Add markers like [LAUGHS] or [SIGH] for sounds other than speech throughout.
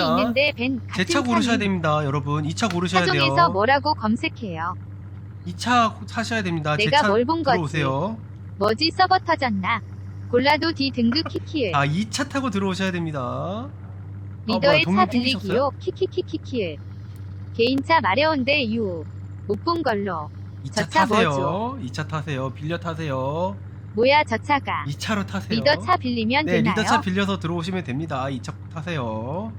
합니다. 있는데 벤제 같은 차 고르셔야 차는 됩니다, 여러분. 이차 고르셔야 돼요. 차종에서 뭐라고 검색해요. 이차 사셔야 됩니다. 내가 제차 뭘 본 거지? 들어오세요. 뭐지 서버 터졌나? 골라도 D 등급 키키을. 아, 이차 타고 들어오셔야 됩니다. 리더의 아, 뭐야, 차 동료 빌리기요. 키키키키키을. 개인차 마려운데 유. 못본 걸로. 이차 저차 타세요. 뭐죠? 이차 타세요. 빌려 타세요. 뭐야 저 차가. 이 차로 타세요. 리더 차 빌리면 네, 되나요? 리더 차 빌려서 들어오시면 됩니다. 이차 타세요.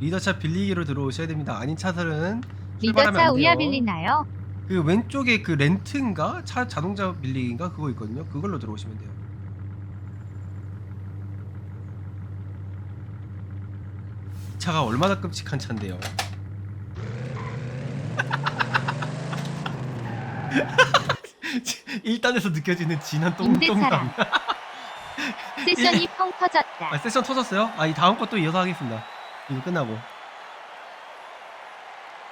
리더 차 빌리기로 들어오셔야 됩니다. 아닌 차들은 리더 출발하면 차안 돼요. 우야 빌리나요? 그 왼쪽에 그 렌트인가 차 자동차 빌리기인가 그거 있거든요. 그걸로 들어오시면 돼요. 이 차가 얼마나 끔찍한 차인데요. [LAUGHS] 일단에서 느껴지는 진한 똥똥감. 임대차라. [LAUGHS] 세션이 [LAUGHS] 펑 터졌다. 아, 세션 터졌어요? 아, 이 다음 것도 이어서 하겠습니다. 이거 끝나고.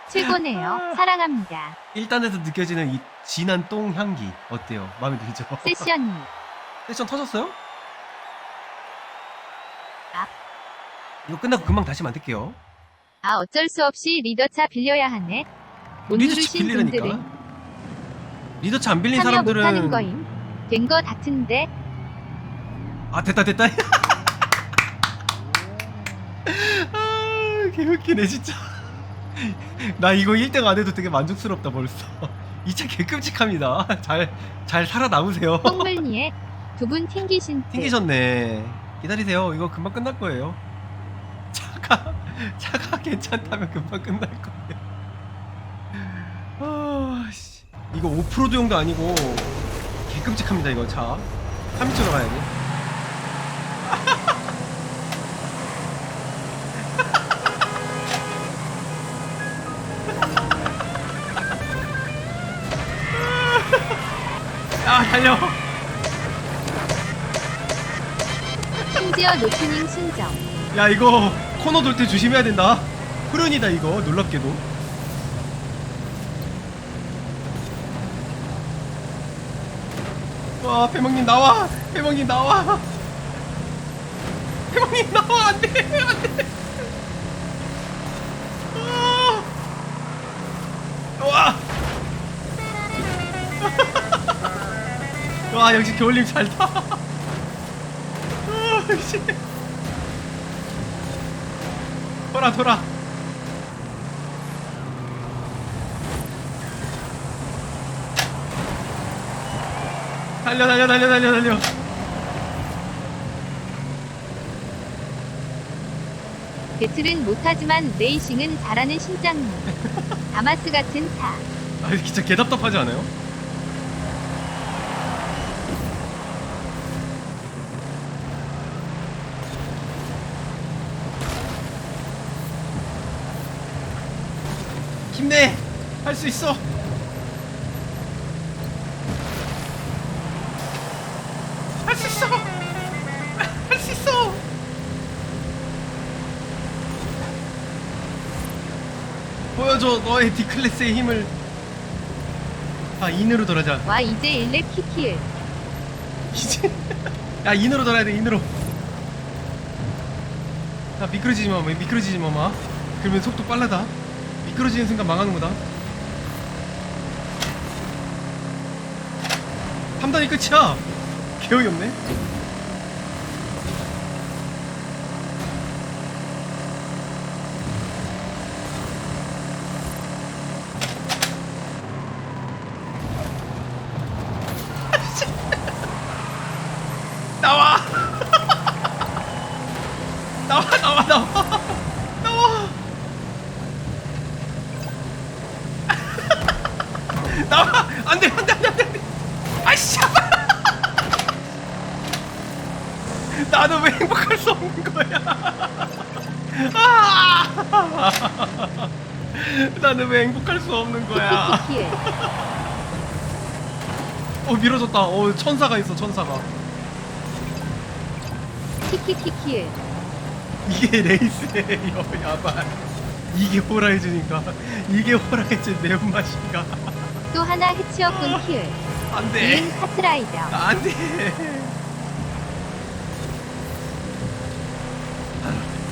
최고네요. 사랑합니다. 1단에서 느껴지는 이 진한 똥 향기 어때요? 마음에 들죠? 세션이. [LAUGHS] 세션 터졌어요? 아. 이거 끝나고 금방 다시 만들게요. 아 어쩔 수 없이 리더 차 빌려야 하네. 못 리더차 누르신 빌리라니까. 분들은 리더차 안 빌린 참여 못하는 사람들은 거임. 된 거 같은데 아 됐다 됐다. [LAUGHS] 아 개웃기네 진짜. [LAUGHS] 나 이거 1등 안 해도 되게 만족스럽다 벌써. [LAUGHS] 이 차 개끔찍합니다. [LAUGHS] 잘 잘 살아남으세요. 뽕물니에 두 분 튕기신 듯. 튕기셨네. 기다리세요. 이거 금방 끝날 거예요. 차가 차가 괜찮다면 금방 끝날 거예요. 아, 씨. 이거 오프로드용도 아니고 개끔찍합니다 이거 차. 3미터로 가야 돼. 아 달려. 심지어 노트닝 순정. 야 이거 코너 돌 때 조심해야 된다. 후련이다 이거. 놀랍게도. 와 배멍님 나와. 배멍님 나와. 배멍님 나와. 안돼 안돼. 와. 와 역시 겨울님 잘타 [LAUGHS] 아, 씨. 돌아 돌아 달려 달려 달려 달려 달려 배틀은 못하지만 레이싱은 잘하는 심장님. [LAUGHS] 다마스 같은 차. 아 진짜 개답답하지 않아요? 힘내. 할 수 있어. 할 수 있어. 할 수 있어. 보여줘 너의 D클래스의 힘을. 아 인으로 돌아자. 와 이제 일렉 키키을. 이제? 야 인으로 돌아야 돼 인으로. 야 미끄러지지 마 미끄러지지 마마. 그러면 속도 빨라다 미끄러지는 순간 망하는 거다. 3단이 끝이야. 개어이 없네. [LAUGHS] [LAUGHS] 나와. 나와 나와 나와 나와 안돼 안돼 안돼 안돼 아이씨. [LAUGHS] 나는 왜 행복할 수 없는 거야? [LAUGHS] 아. [LAUGHS] 나는 왜 행복할 수 없는 거야? 키키키키을. 어 밀어줬다. 어 천사가 있어 천사가. 키키키키을. 이게 레이스예요 야발. 이게 호라이즈니까 이게 호라이즈 매운맛인가 또 하나 해치어꾼 키을. 안돼 인 카트라이더. 안돼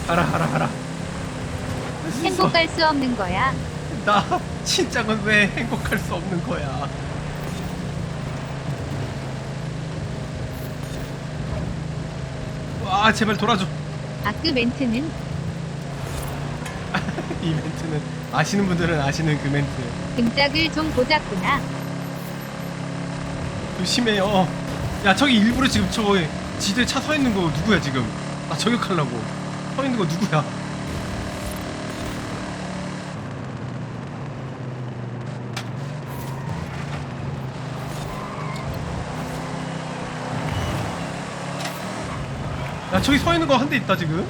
하라 하라 하라. 행복할 수 없는 거야. 나 진짜는 왜 행복할 수 없는 거야? 와 제발 돌아줘. 아크 멘트는 이 멘트는 아시는 분들은 아시는 그 멘트. 등짝을 좀 보자꾸나. 조심해요. 야 저기 일부러 지금 저 지대 차서 있는 거 누구야 지금? 나 저격하려고 서 있는 거 누구야? 야 저기 서 있는 거 한 대 있다 지금.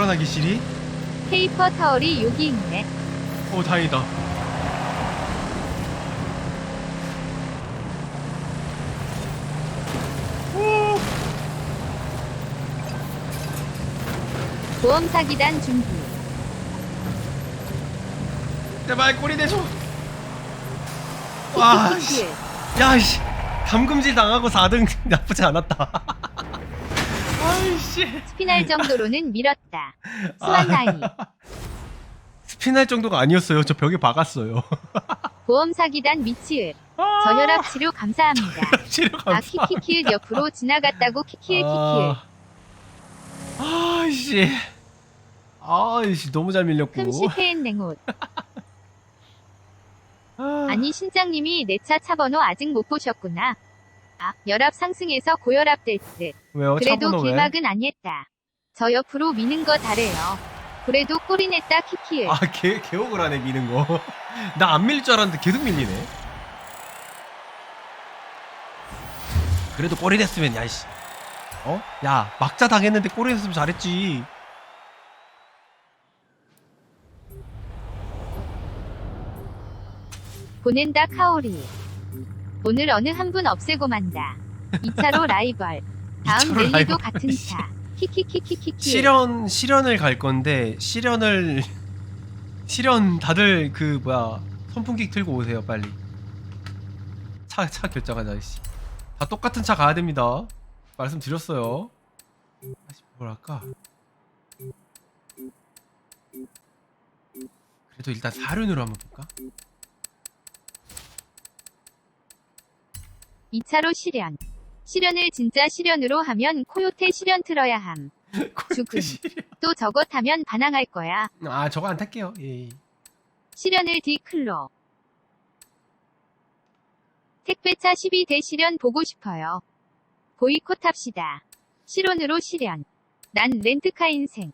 불안하기 시리? 페이퍼 타월이 여기 있네. 오 다행이다. 오, 보험 사기단 준비. 제발 꼬리 대줘. 와, 씨. 야, 씨. 감금질 당하고 4등 [LAUGHS] 나쁘지 않았다. 아이씨. 스피날 정도로는 밀었다. [LAUGHS] 스완 나이. 스피날 정도가 아니었어요. 저 벽에 박았어요. [LAUGHS] 보험 사기단 미치을. 아, 저혈압 치료 감사합니다. [LAUGHS] 치료 아 감사. 키키키을 옆으로 지나갔다고 키키을 키키을. 아, 아이씨. 아이씨, 너무 잘 밀렸고. 흠시 페엔 냉옷. 아. 아니 신장님이 내 차 차 번호 아직 못 보셨구나. 아 열압 상승해서 고혈압 될 듯. 왜요? 차 그래도 번호 왜? 길막은 아니었다. 저 옆으로 미는 거 잘해요. 그래도 꼬리 냈다 키키을. 아, 개, 개옥을 하네, 미는 거. [LAUGHS] 나 안 밀릴 줄 알았는데 계속 밀리네. 그래도 꼬리 됐으면, 야, 씨. 어? 야, 막자 당했는데 꼬리 됐으면 잘했지. 보낸다 카오리. 오늘 어느 한 분 없애고 만다. 2차로 라이벌. 다음 이차로 랠리도 라이벌. 같은 차. 키키키키키키. 실현, 실현을 갈 건데, 실현을, 실현 다들 그, 뭐야, 선풍기 틀고 오세요, 빨리. 차, 차 결정하자, 씨. 다 똑같은 차 가야 됩니다. 말씀드렸어요. 다시 뭐랄까. 그래도 일단 사륜으로 한번 볼까? 2차로 실현. 실현을 진짜 실현으로 하면 코요테 실현 틀어야 함. [LAUGHS] 죽음. 또 저거 타면 반항할 거야. 아, 저거 안 탈게요. 예. 예. 실현을 디클로. 택배차 12대 실현 보고 싶어요. 보이콧 합시다. 실온으로 실현. 난 렌트카 인생.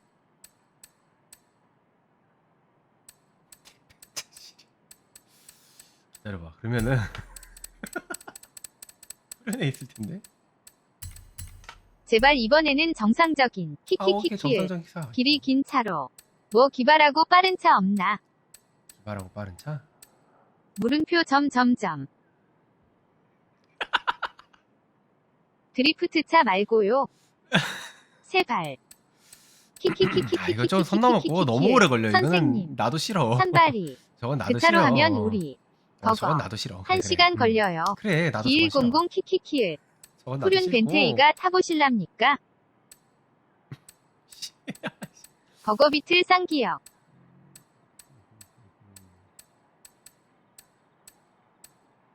기다려봐. 그러면은 [LAUGHS] 후련에 있을 텐데. 제발 이번에는 정상적인 아, 오케이. 키키키키. 정상적 기사. 길이 긴 차로. 뭐 기발하고 빠른 차 없나? 기발하고 빠른 차. 물음표 점점점. [LAUGHS] 드리프트 차 말고요. [LAUGHS] 세발. 키키키키키키. 아, 이거 좀 선 넘었고 너무 오래 걸려. 이거는 선생님. 나도 싫어. 산발이. 저건 나도 그 차로 싫어. 하면 우리 어, 저건. 나도 싫어. 한 그래, 시간 음. 걸려요. 그래, 나도 저건 싫어. 2100 키키키을. 저건 나도 푸른 싫고. 벤테이가 타보실랍니까? [LAUGHS] 버거비틀 쌍기역.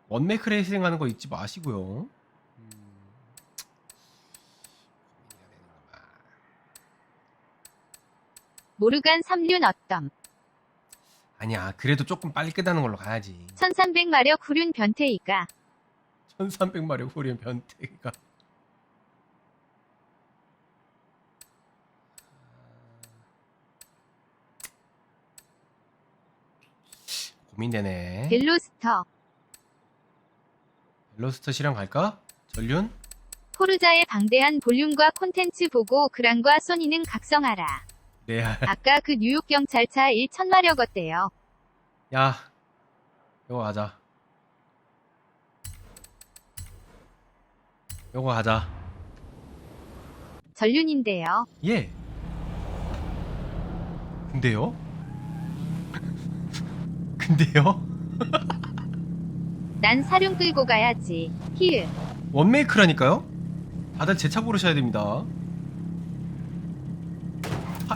원메이크 레이싱 하는 거 잊지 마시고요. 음. 모르간 3륜 어떤. 아니야, 그래도 조금 빨리 끝나는 걸로 가야지. 1300마력 후륜 변테이가. 1300마력 후리는 변태가. 고민되네. 벨로스터. 벨로스터 실험 갈까? 전륜? 포르자의 방대한 볼륨과 콘텐츠 보고 그랑과 소니는 각성하라. 레알. [LAUGHS] 아까 그 뉴욕 경찰차 1000마력 어때요? 야, 요거 가자. 요거 가자. 전륜인데요. 예. 근데요? [LAUGHS] 근데요? [LAUGHS] 난 사륜 끌고 가야지. 히읗. 원메이크라니까요? 다들 제 차 고르셔야 됩니다.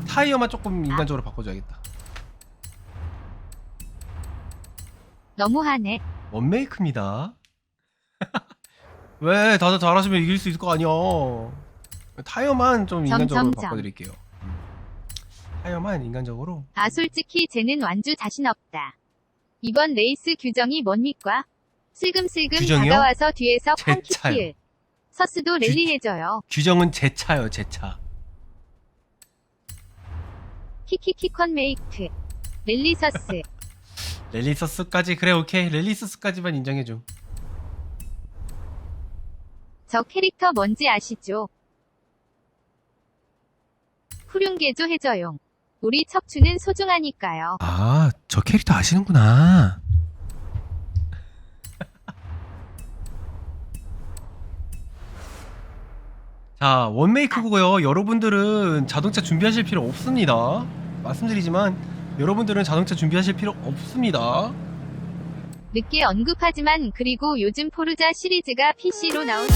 타, 타이어만 조금 인간적으로 바꿔줘야겠다. 너무하네. 원메이크입니다. [LAUGHS] 왜 다들 잘하시면 이길 수 있을 거 아니야. 타이어만 좀 인간적으로 점점점. 바꿔드릴게요. 음. 타이어만 인간적으로. 아 솔직히 쟤는 완주 자신 없다. 이번 레이스 규정이 뭡니까? 슬금슬금 규정이요? 다가와서 뒤에서 제 차요. 펑키킬. 서스도 랠리 해줘요. 규정은 제 차요, 제 차. 키키키컨 메이크. 랠리 서스. 랠리서스까지 [LAUGHS] 그래 오케이 랠리서스까지만 인정해줘. 저 캐릭터 뭔지 아시죠? 후륜개조 해줘용. 우리 척추는 소중하니까요. 아, 저 캐릭터 아시는구나. 자, 원메이크고요. 여러분들은 자동차 준비하실 필요 없습니다. 말씀드리지만 여러분들은 자동차 준비하실 필요 없습니다. 늦게 언급하지만 그리고 요즘 포르자 시리즈가 PC로 나온